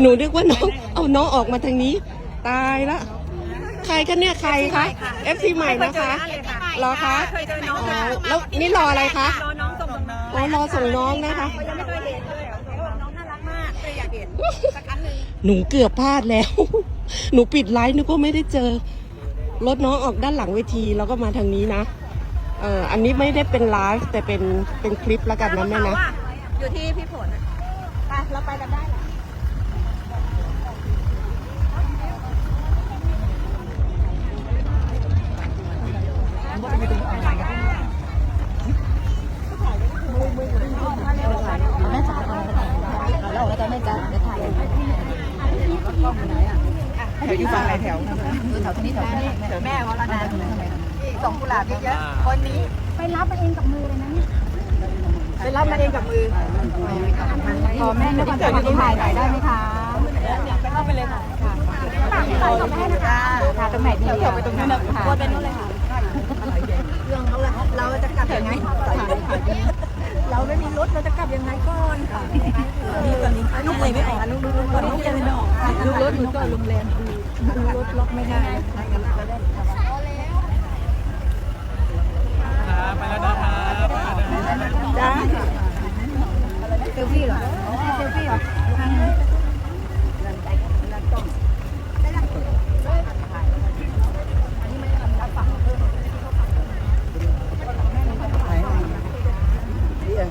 หนูนึกว่าน้อง เอาน้องออกมาทางนี้ ตายละ ใครกันเนี่ยใครคะ FC ใหม่นะคะรอคะเคยเจอน้องอ๋อแล้วนี่รออะไรคะรอน้องส่งน้องอ๋อรอส่งน้องนะคะยังไม่เคยเห็นเลยเขาบอกน้องน่ารักมากเลยอยากเห็นสักครั้งหนึ่งหนูเกือบพลาดแล้ว หนูปิดไลฟ์นึกว่าไม่ได้เจอ รถน้องออกด้านหลังเวทีแล้วก็มาทางนี้นะ เอออันนี้ไม่ได้เป็นไลฟ์แต่เป็นเป็นคลิปแล้วกันนะแม่นะ อยู่ที่พี่ฝนอะไปเราไปกันได้ ส่งกุหลาบเยอะๆคนนี้ไปรับมาเองกับมือเลยนะเนี่ยไปรับมาเองกับมือขอแม่ด้วยความใจดีถ่ายหน่อยได้ไหมคะไปเข้าไปเลยค่ะต่างไปกับแม่นะคะค่ะตรงไหนดีอะไปตรงนั้นค่ะวนไปนู่นเลยค่ะเรื่องเขาละเราจะกลับยังไงเราไม่มีรถเราจะกลับยังไงก่อนนี่ตอนนี้ลูกเลยไม่ออกลูกลูกลูกลูกเลยไม่ออกลูกรถหนูก็โรงแรมรถล็อกไม่ได้ ไปแล้วนะครับไปแล้วนะครับจ้าเซลฟี่เหรอเซลฟี่เหรอ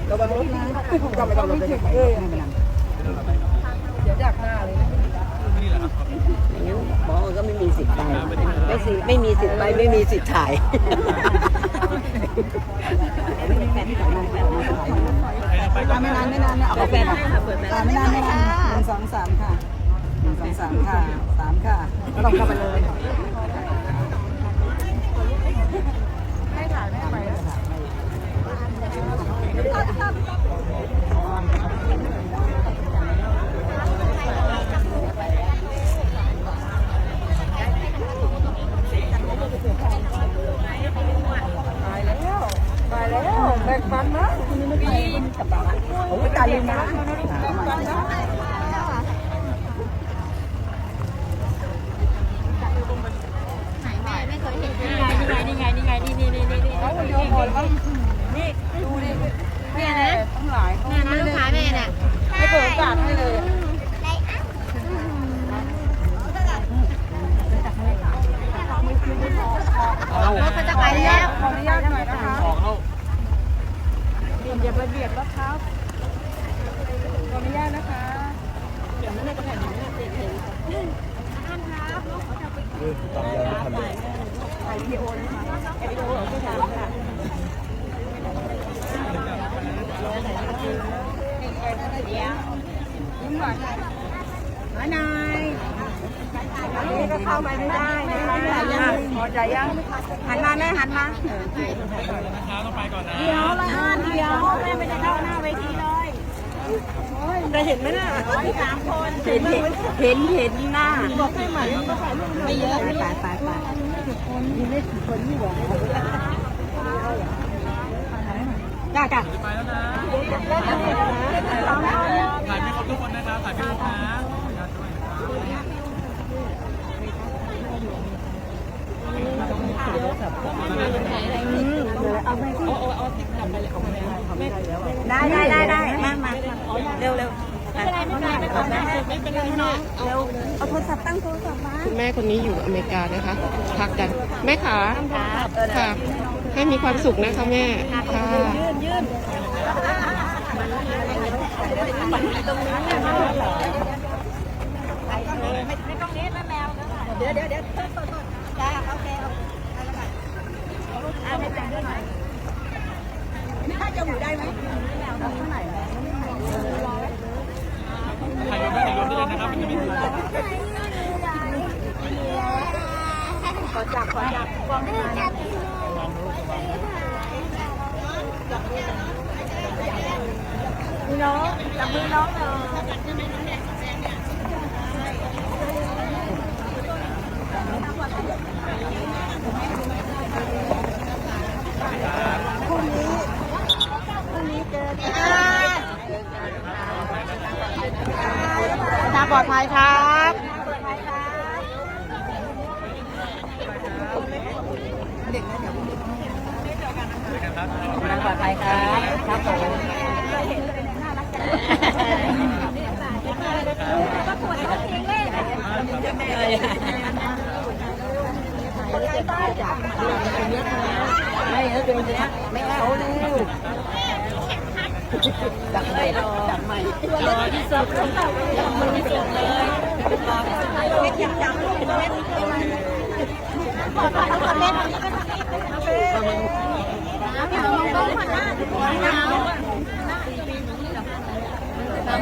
ก็ไม่ต้องรถเลยเดี๋ยวดักหน้าเลยนะ หมอก็ไม่มีสิทธิ์ไปไม่สิไม่มีสิทธิ์ไปไม่มีสิทธิ์ถ่ายไปก่อนไม่นานไม่นานนะเอาไปค่ะไม่นานไม่นานหนึ่งสองสามค่ะหนึ่งสองสามค่ะสามค่ะก็ลองเข้าไปเลยไป เขาโยนหมดแล้วนี่ดูดิแม่นะทั้งหลายเขาแม่นะลูกค้าแม่น่ะไม่เปิดโอกาสให้เลยรถมันจะไปแล้วขออนุญาตหน่อยนะคะออกแล้วอย่าไปเบียดรถเขาขออนุญาตนะคะตามยาไม่ทันเลยนา ยนายอันนี้ก็เข้าไปไม่ได้นะพอใจยังหันมาแม่หันมาเดี๋ยวละอันเดียวแม่ไม่ได้เข้าหน้าเวทีเลยได้ เห็นไหมน่ะสามคนเห็นเห็นเห็นหน้าบอกให้หม่ไม่เยอะไปไปไปไปจ้าจ้าไปแล้วนะถ่ายไม่ครบทุกคนนะครับถ่ายไม่ครบนะขออนุญาตด้วยนะครับ ได้ได้ได้ได้มามาเร็วเร็วไม่เป็นไรไม่เป็นไรไม่เป็น ไรไม่เป็นไรน้องเร็วเอาโทรศัพท์ตั้งโทรศัพท์มาคุณแม่คนนี้อยู่อเมริกานะคะ พักกัน แม่ขาค่ะ ให้มีความสุขนะคะแม่ ค่ะยื่นยื่นไม่ต้องเน็ตนะแมวเดี๋ยวเดี๋ยวเดี๋ยวจ้าโอเคเอาเอาไปแต่งด้วยหน่อยนี่ถ้าจะหมูได้ไหมถ่ายร วมได้ถ่ายรูปได้เลยนะครับมันจะไม่ถูกขอจับขอจับกล้องจับมือน้องจับมือน้องเลย อยพรุ่งนี้พรุ่งนี้เจอกันางปลอดภัยครับปลอดภัยครับ ครับผมไม่เออเป็นเนี้ยไม่เอาเลยจับไม่จับไม่ตัวเล็ กที่สุดจับมือที่สุดเลยเล็กยังจับลูกเล็กปลอดภัยทุกคนเล่น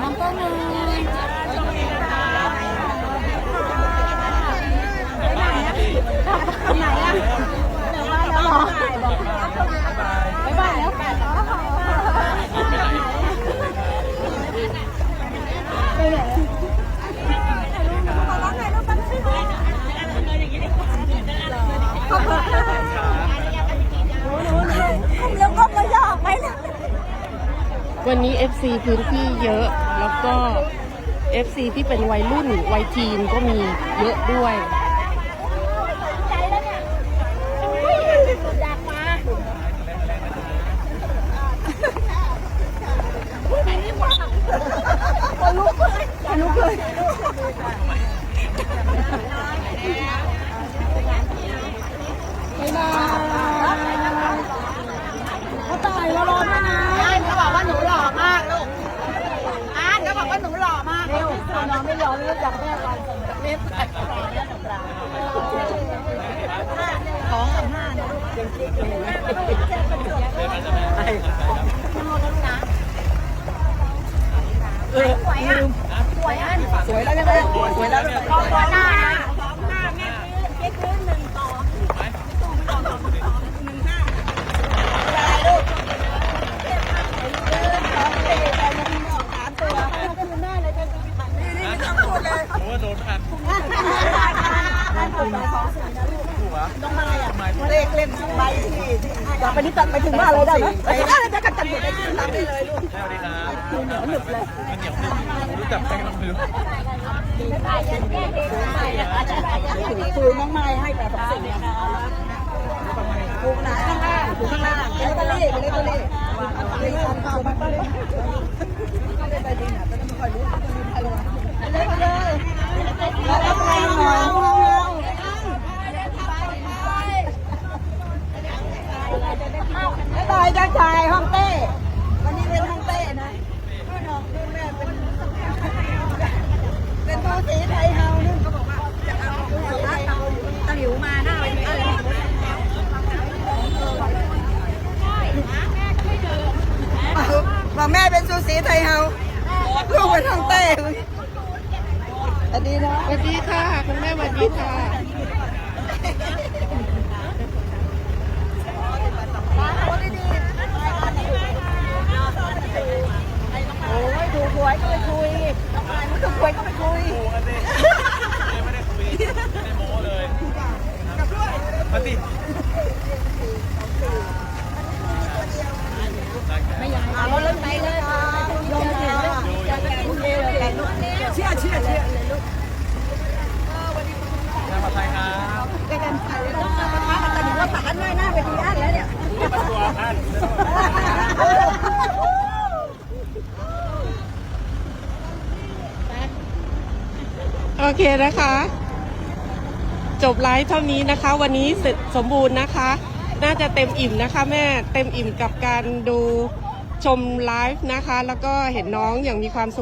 มองกล้องเลย วันนี้ FC พื้นที่เยอะแล้วก็ FC ที่เป็นวัยรุ่นวัยทีนก็มีเยอะด้วย ต่อไปนี้ตัดไปถึงบ้านเลยได้ไหมไปถึงบ้านเลยจะกันจันหมดเลยทำได้เลยลูกสวัสดีครับมันเหนียวหนึบเลยมันเหนียวหนึบรู้จักแป้งน้ำพื้นคุยน้องไม้ให้แปดสองสี่นะคะถูกนะข้างล่างถูกข้างล่างเลขตัวเลขเลขตัวเลขเลขตามมาเลยเลขอะไรดีเนี่ยไม่ค่อยรู้ใครรู้เลขเลยแล้วไปหน่อยบ๊ายบายจ้าชายห้องเต้ วันนี้เป็นห้องเต้นะพี่น้องพี่แม่เป็น เป็นภาษีไทยเฮานี่เขาบอกว่าจะเอาภาษีไทยเฮาตะหลิวมาหน้าเป็นอะไรบอกแม่เป็นซูสี ไทยเฮาลูกเป็นทองเต้อันนี้นะสวัสดีค่ะ คุณแม่สวัสดีค่ะ โอ้ยถูกหวยก็ไปคุยน้องชายไม่ถูกหวยก็ไปคุย ไม่ได้คุยไม่ได้โม้เลยมาสิ เอารถไปเลยค่ะลงเห็นเลยเชื่อเชื่อเชื่อ น้ำผัดไทยครับ ใกล้กันไปเลยนะตะหลิวว่าปักกันไว้หน้าเวทีอันแล้วเนี่ย ประตูท่าน โอ เคนะคะ จบไลฟ์เท่านี้นะคะ วันนี้เสร็จสมบูรณ์นะคะ น่าจะเต็มอิ่มนะคะ แม่เต็มอิ่มกับการดูชมไลฟ์นะคะ แล้วก็เห็นน้องอย่างมีความสุข